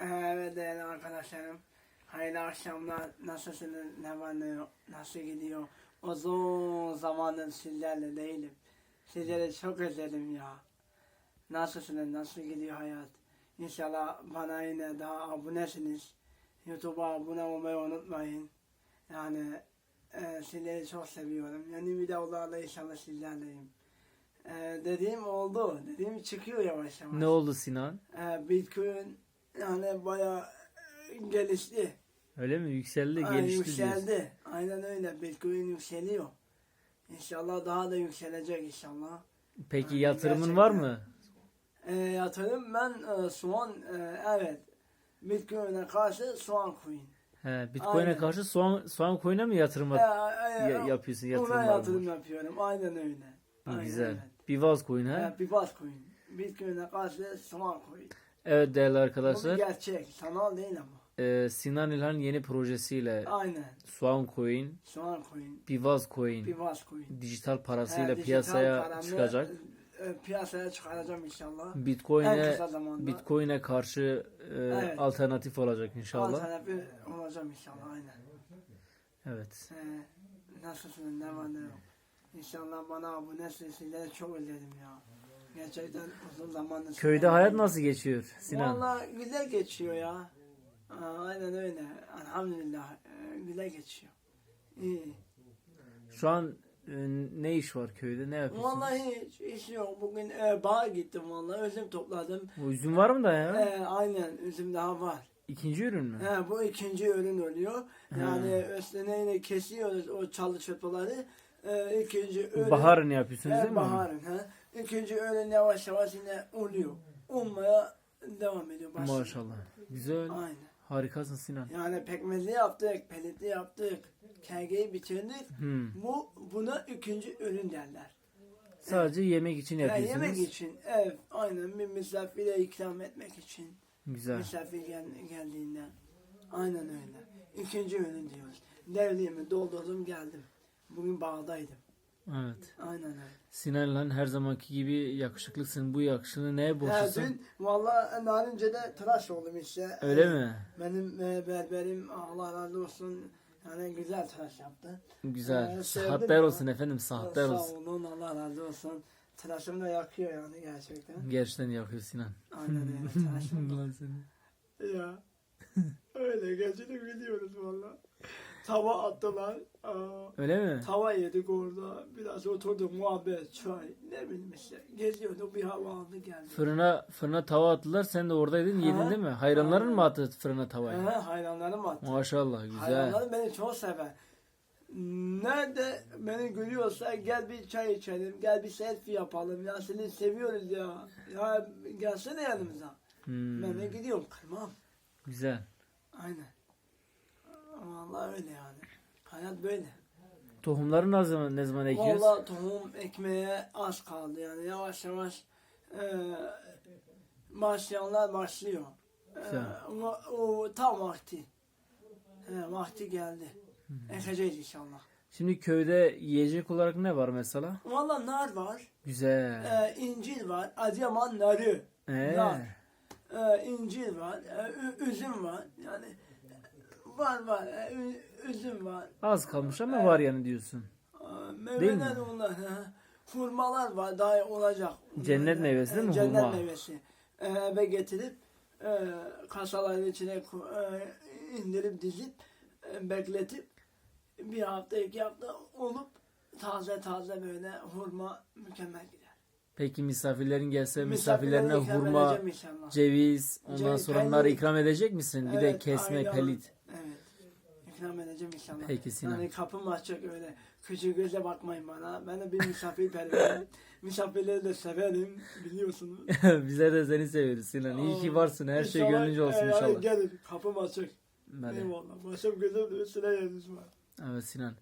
Evet değerli arkadaşlarım. Hayırlı akşamlar. Nasılsınız? Ne var ne yok? Nasıl gidiyor? Uzun zamandır sizlerle değilim. Sizleri çok özledim ya. Nasılsınız? Nasıl gidiyor hayat? İnşallah bana yine daha abonesiniz. YouTube'a abone olmayı unutmayın. Yani e, sizleri çok seviyorum. Yeni videolarla inşallah sizlerleyim. E, dediğim oldu. Dediğim çıkıyor yavaş yavaş. Ne oldu Sinan? Ee, Bitcoin yani bayağı e, gelişti. Öyle mi? Yükseldi, Ay, gelişti yükseldi. diyorsun. Aynen öyle. Bitcoin yükseliyor. İnşallah daha da yükselecek inşallah. Peki Ay, yatırımın gerçekten. var mı? Ee, yatırım ben e, soğan e, evet Bitcoin'e karşı soğan coin. He, Bitcoin'e karşı soğan soğan coin'e mi yatırım yap- e, ya- yapıyorsun? Yatırım Ona var yatırım mı? yapıyorum. Aynen öyle. Aynen güzel. öyle. Bivaz coin ha? Ee, bir Bitcoin. Bitcoin'e karşı soğan coin. Evet değerli Bu bir arkadaşlar. gerçek. Sanal değil ama. e, Sinan İlhan yeni projesiyle Aynen. soğan coin, Soğan coin. Bivaz coin Bir Bitcoin. dijital He, parasıyla dijital piyasaya paramı, çıkacak. e, piyasaya çıkaracağım inşallah. en Bitcoin'e kısa zamanda. Bitcoin'e karşı e, Evet. alternatif olacak inşallah. Alternatif olacağım inşallah aynen. Evet. Ee, nasılsınız ne var ne yok. İnşallah bana abonesiniz sizleri çok özledim ya. Gerçekten uzun zamandır. Köyde hayat nasıl geçiyor Sinan? Valla güzel geçiyor ya. Aa, aynen öyle. Elhamdülillah e, güzel geçiyor. İyi. Şu an e, ne iş var köyde? Ne yapıyorsun? Vallahi hiç iş yok. Bugün e, bağa gittim vallahi. Üzüm topladım. Bu üzüm var mı da ya? E, aynen üzüm daha var. İkinci ürün mü? He, bu ikinci ürün oluyor. Yani üstüne kesiyoruz o çalı çöpleri. Ee, ikinci ürün. Baharını yapıyorsunuz He, değil mi? baharın. He. İkinci ürün yavaş yavaş yine oluyor. Olmaya devam ediyor. başlıyor. Maşallah. Güzel. Aynen. Harikasın Sinan. Yani pekmezli yaptık, pelletli yaptık. Kergeyi bitirdik. Hmm. Bu buna ikinci ürün derler. Sadece yemek için yapıyorsunuz. yemek için, ev, aynen bir misafire ikram etmek için. Güzel. Misafir gel, geldiğinde. Aynen öyle. İkinci ürün diyoruz. Devliğimi doldurdum geldim. Bugün bağdaydım. Evet. Aynen öyle. Sinan lan her zamanki gibi yakışıklısın. Bu yakışıklığı neye borçlusun? gün valla narince de tıraş oldum işte. Öyle mi? Benim e, berberim Allah razı olsun. Yani güzel tıraş yaptı. Güzel. Ee, ya. olsun efendim. Saatler Sağ olsun. olun Allah razı olsun. Tıraşım da yakıyor yani gerçekten. Gerçekten yakıyor Sinan. Aynen öyle tıraşım. Seni. ya. Öyle gerçekten biliyoruz valla. Tava attılar. Öyle mi? Tava yedik orada. Biraz oturduk muhabbet, çay. Ne bileyim işte. Geziyorduk bir hava aldı geldi. Fırına fırına tava attılar. Sen de oradaydın. Yedin Ha. değil mi? Hayranların Aynen. mı attı fırına tavayı? He, hayranlarım attı. Maşallah güzel. Hayranlarım beni çok sever. Nerede beni görüyorsa gel bir çay içelim, gel bir selfie yapalım. Ya seni seviyoruz ya. Ya gelsene yanımıza. Hmm, Ben de gidiyorum kırmam. Güzel. Aynen. Vallahi öyle yani. Hayat böyle. Tohumları ne zaman ne zaman ekiyoruz? Vallahi tohum ekmeğe az kaldı yani yavaş yavaş e, başlayanlar başlıyor. E, o, o tam vakti. E, vakti geldi. Ekeceğiz inşallah. Şimdi köyde yiyecek olarak ne var mesela? Vallahi nar var, Güzel. e, incir var, Adıyaman narı, Ee, nar, e, incir var, e, üzüm var. Yani var var, e, ü- üzüm var. az kalmış ama var yani diyorsun. Aa, Meyveler mi? onlar. he. Hurmalar var daha olacak. Cennet meyvesi değil mi? Cennet Hurma. meyvesi. Ee, eve getirip e, kasaların içine ko- e, indirip dizip e, bekletip bir hafta iki hafta olup taze taze böyle hurma mükemmel gider. Peki misafirlerin gelse misafirlerine ikram hurma, edeceğim inşallah. ceviz, ondan Ceviz, sonra peynir. onları ikram edecek misin? Bir de Evet, kesme, ayran. pelit. İkram edeceğim inşallah. Peki Sinan. Yani kapım açık öyle. Küçük göze bakmayın bana. Ben de bir misafirperverim. Misafirleri de severim biliyorsunuz. Bizler de seni seviyoruz Sinan. İyi ki varsın. Her şey İnşallah, gönlünce olsun e, yani inşallah. Gelin kapım açık. Hadi. Eyvallah. Başım gözüm üstüne yeriniz var. Evet Sinan.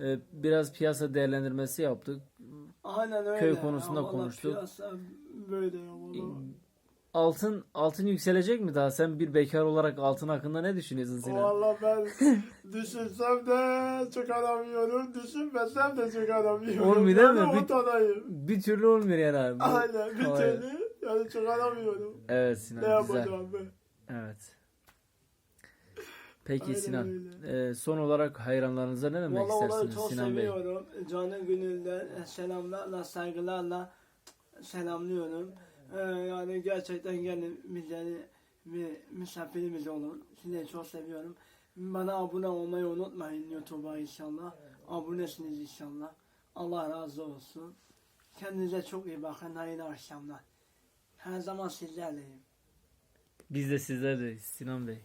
Ee, biraz piyasa değerlendirmesi yaptık. Aynen öyle. Köy konusunda Vallahi konuştuk. Piyasa böyle ya. Altın altın yükselecek mi daha? Sen bir bekar olarak altın hakkında ne düşünüyorsun Sinan? Valla ben düşünsem de çıkaramıyorum. Düşünmesem de çıkaramıyorum. Olmuyor değil mi? Bir-. Bir türlü olmuyor yani abi. Aynen bir Aynen. türlü yani çıkaramıyorum. Evet Ne Sinan güzel. yapacağım ben? Evet. Peki Aynen Sinan. öyle. e, son olarak hayranlarınıza ne demek Vallahi istersiniz çok Sinan Bey? seviyorum. Canı gönülden selamlarla, saygılarla selamlıyorum. Ee, yani gerçekten gelin bizleri bir misafirimiz olun. Sizi çok seviyorum. Bana abone olmayı unutmayın YouTube'a inşallah. Abonesiniz inşallah. Allah razı olsun. Kendinize çok iyi bakın. Hayırlı akşamlar. Her zaman sizlerleyim. Biz de sizlerdeyiz Sinan Bey.